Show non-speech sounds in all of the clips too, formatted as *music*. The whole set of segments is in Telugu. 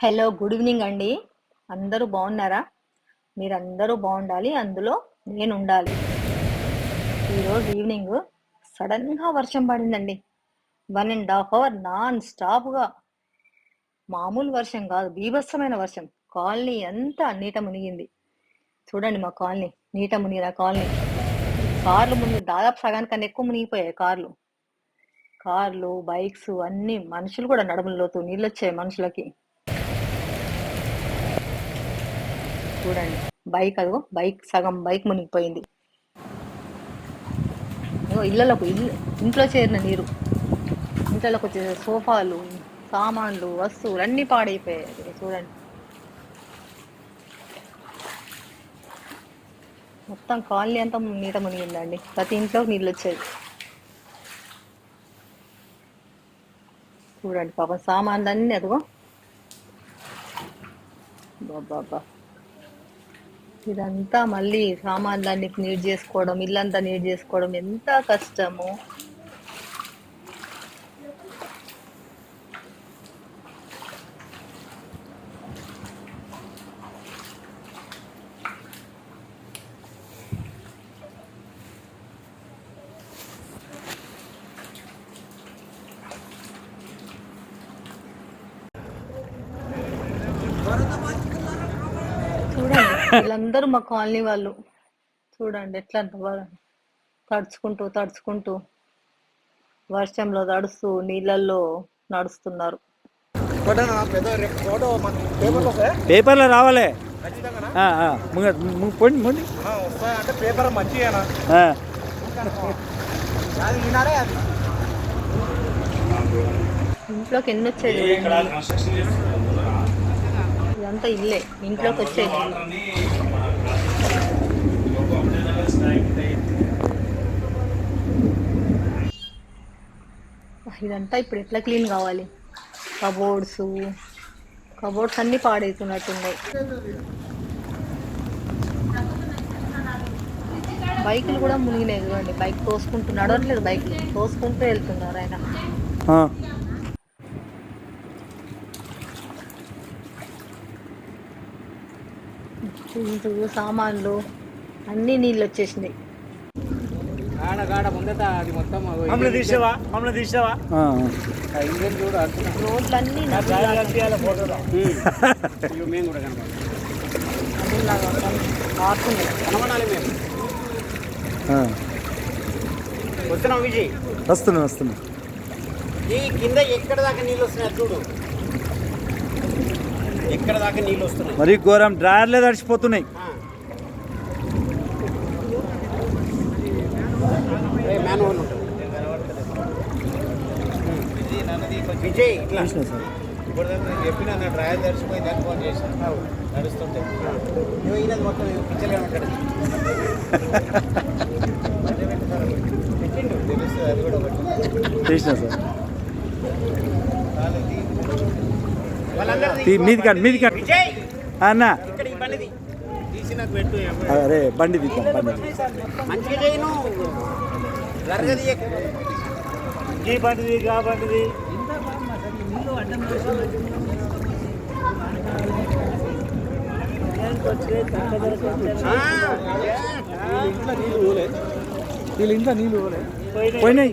హలో గుడ్ ఈవినింగ్ అండి. అందరూ బాగున్నారా? మీరందరూ బాగుండాలి అందులో నేను ఉండాలి ఈరోజు ఈవినింగ్ సడన్గా వర్షం పడిందండి. One and half hour non స్టాప్గా. మామూలు వర్షం కాదు బీభత్సమైన వర్షం. కాలనీ అంతా నీట మునిగింది. చూడండి మా కాలనీ నీట మునిగిన కాలనీ. కార్లు మునిగి దాదాపు సగానికన్నా ఎక్కువ మునిగిపోయాయి కార్లు. కార్లు బైక్స్ అన్ని మనుషులు కూడా నడుములోతు నీళ్ళు వచ్చాయి మనుషులకి. చూడండి. బైక్ అదిగో బైక్ సగం బైక్ మునిగిపోయింది. ఇళ్ళలోకి ఇల్లు ఇంట్లో చేరిన నీరు. ఇంట్లోకి వచ్చే సోఫాలు సామాన్లు వస్తువులు అన్నీ పాడైపోయాయి. చూడండి. మొత్తం కాలనీ అంతా నీట మునిగిందండి. ప్రతి ఇంట్లో నీళ్ళు వచ్చేది చూడండి పాపం సామాన్లు అన్నీ అదిగో. బాబా ఇదంతా మళ్ళీ సామాన్లన్నీ నీట్ చేసుకోవడం ఇల్లంతా నీట్ చేసుకోవడం ఎంత కష్టము. చూడండి వీళ్ళందరూ మా కాలనీ వాళ్ళు. చూడండి ఎట్లా వా- తడుచుకుంటూ తడుచుకుంటూ వర్షంలో తడుస్తూ నీళ్ళల్లో నడుస్తున్నారు. పేపర్లో రావాలే. పోండి పోండి. పేపర్ మంచిగా ఇంట్లోకి ఎన్ని వచ్చేది ఇదంతా ఇల్లే. ఇంట్లోకి వచ్చేది. ఇదంతా ఇప్పుడు ఎట్లా క్లీన్ కావాలి? కబోర్డ్స్. కబోర్డ్స్ అన్ని పాడైతున్నట్టున్నాయి బైకులు కూడా మునిగినాయి చూడండి. బైక్ తోసుకుంటున్నాడో లేదు బైక్. తోసుకుంటూ వెళ్తున్నారు ఆయన ఆ. ఇంటూ సామాన్లు అన్ని నీళ్ళు వచ్చేసినాయి ఆడ గాడ ముందట అది మొత్తం మమ్మల్ని తీసావా మమ్మల్ని తీసావా ఆ, ఇంజన్ చూడు అర్థం రోడ్లన్నీ నదులాగా ఫోటోలో మేము కూడా కనబడాలి నదులాగా మారుతున్నాయి కనబడాలి మేము ఆ. వస్తున్నాం విజయ్? వస్తున్నా వస్తున్నా. ఈ కింద ఎక్కడ దాకా నీళ్ళు వస్తున్నాయి చూడు. ఎక్కడ దాకా నీళ్ళు వస్తున్నాయి. మరి ఘోరం. డ్రాయర్లే తడిచిపోతున్నాయి విజయ్ ఇట్లా. ఇప్పుడు నేను చెప్పిన నా డ్రైవర్ తడిచిపోయి దాన్ని ఫోన్ చేశాను. నడుస్తుంటే. ఈయనది మొత్తం పిచ్చలే ఉంటాడు. *laughs* పెట్టిండు. తెలుస్తుంది అది కూడా ఒకటి చేసినా సార్. మీది కాదు మీది కాదు. విజయ్! అన్న. అరే బండి తీద్దాం బండి. ఈ బండిది గా బండిది. వీళ్ళ ఇంట్లో నీళ్ళు పోయినాయి.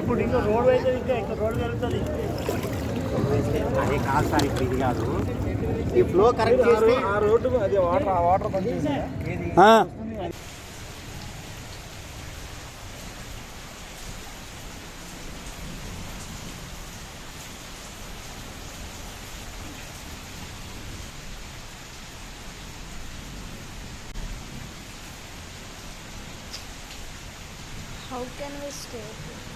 ఇప్పుడు ఇంకా రోడ్ అయితే ఇంకా ఇంకా రోడ్ జరుగుతుంది? అదే కాదు సార్ ఇప్పుడు ఇది కాదు. ఈ ఫ్లో కరెక్ట్ చేస్తే ఆ రోడ్డు అది వాటర్ ఆ water How can we stay?